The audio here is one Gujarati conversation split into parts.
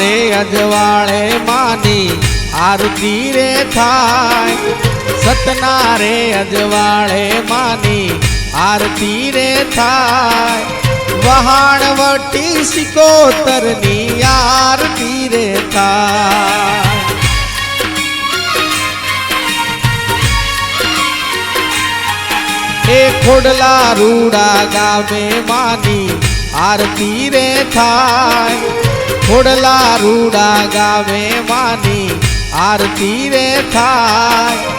રે અજવાળે માની આરતી રે થાય સતના રે અજવાળે માની આરતી રે થાય વહાણ વટી સિકોતરની આરતી રે થાય એ ખોડલા રૂડા ગામે માની આરતી રે થાય ખોડલા રૂડા ગામે માની આરતી રે થાય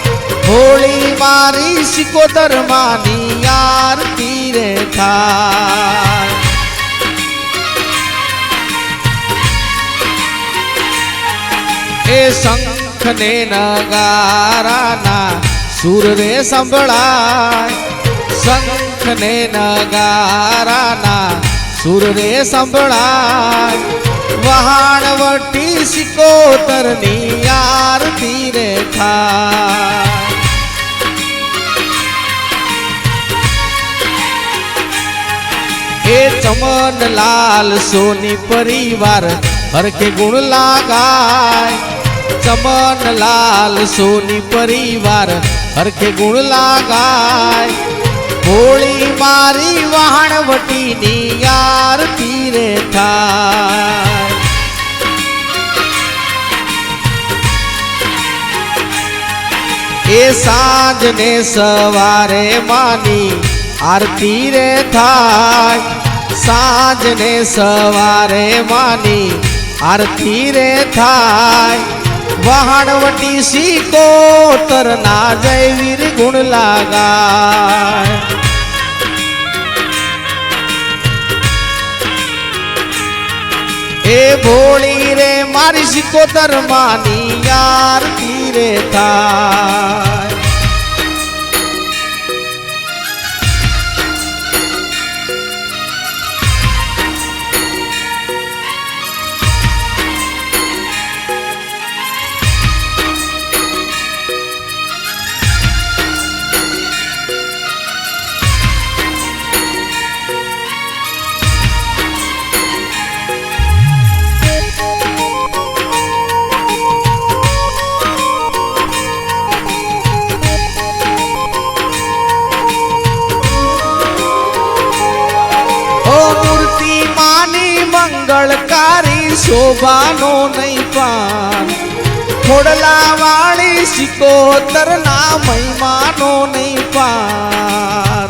હોળી મારી સિકોતર માની આરતી રે થાય એ શંખ ને નગારાના સુર રે સંભળાય શંખ ને નગારાના સુર રે સંભળાય વહાણ વટી સિકોતરની આરતી રે થાય એ ચમન લાલ સોની પરિવાર હરખે ગુણ લાગાય ચમન લાલ સોની પરિવાર હરખે ગુણ લાગાય હોળી મારી વહાણવટીની આરતી રે થાય એ સાંજ ને સવારે માની આરતી રે થાય. સાંજ ને સવારે માની આરતી રે થાય. વહાણવટી સિકોતર ના જય વીર ગુણ લાગાય. એ ભોળી રે મારી સિકોતર માની આરતી রে મંગળકારી શોભાનો નહીં પાન. ખોડલા વાળી સિકોતર ના મહિમાનો નહીં પાર.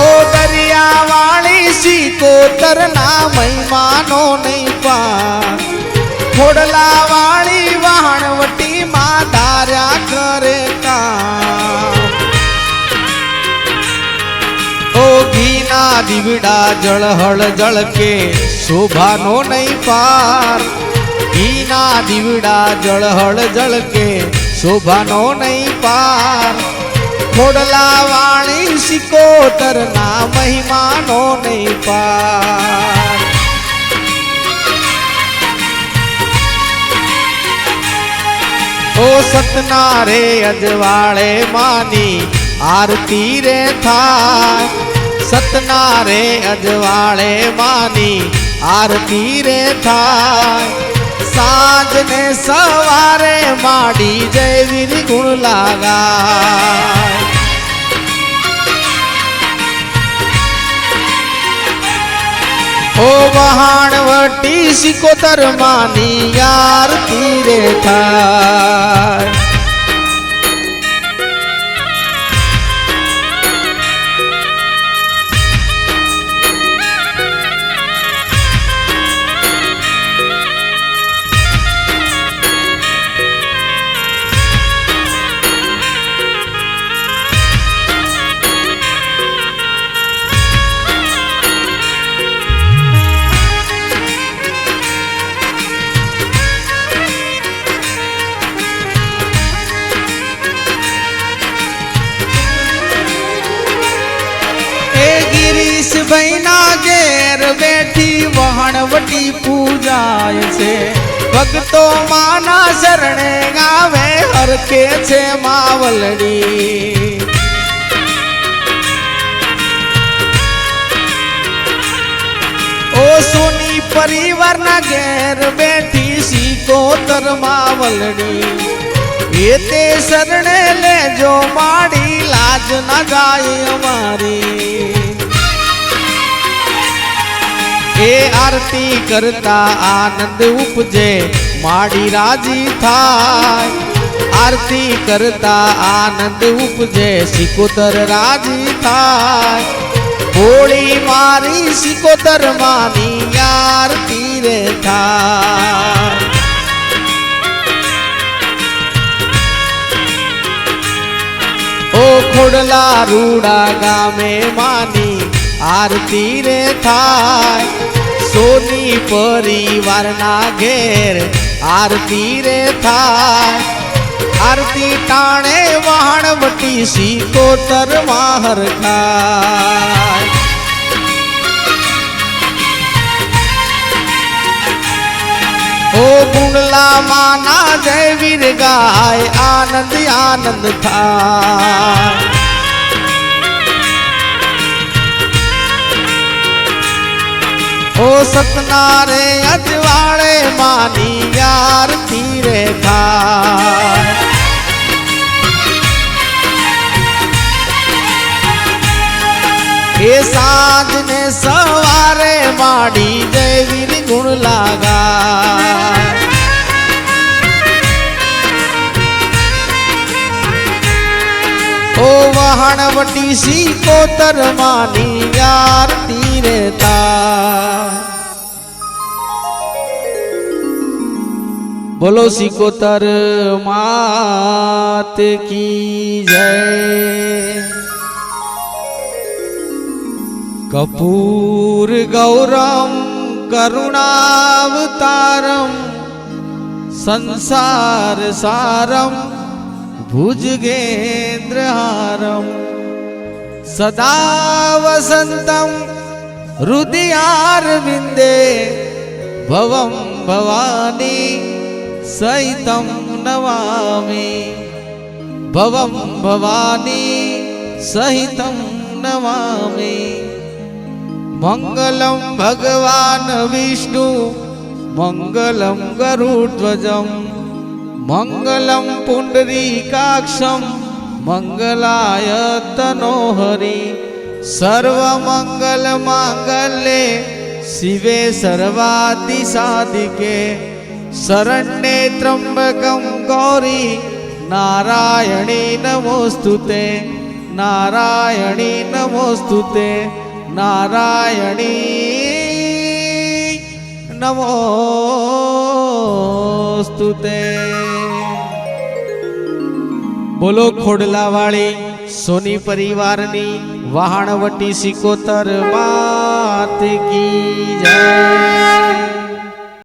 ઓ દરિયા વાળી સિકોતર ના મહિમાનો નહીં પાર. ખોડલા વાળી વહાણવટી માં ધાર્યા દીવડા જળહળ જળકે શોભાનો નહીં પાર ઘીના દીવડા જળહળ જળકે શોભાનો નહીં પાર ખોડલા વાણી સિકોતર ના મહિમાનો નહીં પાર ઓ સતના રે અજવાળે માની આરતી રે થાય સતના રે અજવાળે માની આરતી રે થાય. સાંજ ને સવારે માડી જય વીર ગુણ લાગા ઓ વહાણવટી સિકોતર માની આરતી રે થાય. વટી પૂજાય છે. ભક્તો માના શરણે ગાવે, હરકે છે માવલડી. ઓ સોની પરિવારના ઘેર બેઠી શીકોતર માવલડી. એ તે શરણે લેજો માડી, લાજ ના ગાય અમારી. આરતી કરતા આનંદ ઉપજે માડી રાજી થાય આરતી કરતા આનંદ ઉપજે સિકોતર રાજી થાય હોળી મારી સિકોતર માની આરતી રે થાય ઓ ખોડલા રૂડા ગામે માની આરતી રે થાય સોની પરિવારના ઘેર આરતી રે થાય. આરતી ટાણે વહાણવટી સિકોતર માહર ખાય ઓ ગુંડલા માના જય વીર ગાય, આનંદ આનંદ થાય. ઓ સતનારે અજવાળે માની યાર તીરે થાય એ સાંજ ને સવારે માડી જય વીર ગુણ લાગા ઓ વહાણવટી સિકોતર માની આરતી फिरता बोलो सिकोतर मात की जय। कपूर गौरम करुणावतारम संसार सारम भुजगेन्द्रहारम सदा वसंतम વસંતમ હૃદયારવિંદે ભવમ ભવાની સૈતમ નવામી ભવમ ભવાની સહિતમ નમામિ મંગલમ ભગવાન વિષ્ણુ મંગલમ ગરુડ્વજમ મંગલમ પુંડરીકાક્ષમ મંગલાય તનોહરિ સર્વમંગલ માંગલ્ય શિવે સર્વાદિ સાધિકે શરણ્ય ત્રંબકમ ગૌરી નારાયણી નમોસ્તુતે નારાયણી નમોસ્તુતે નારાયણી નમોસ્તુતે બોલો ખોડલાવાળી સોની પરિવારની वाहणवटी सिकोतर मात की जय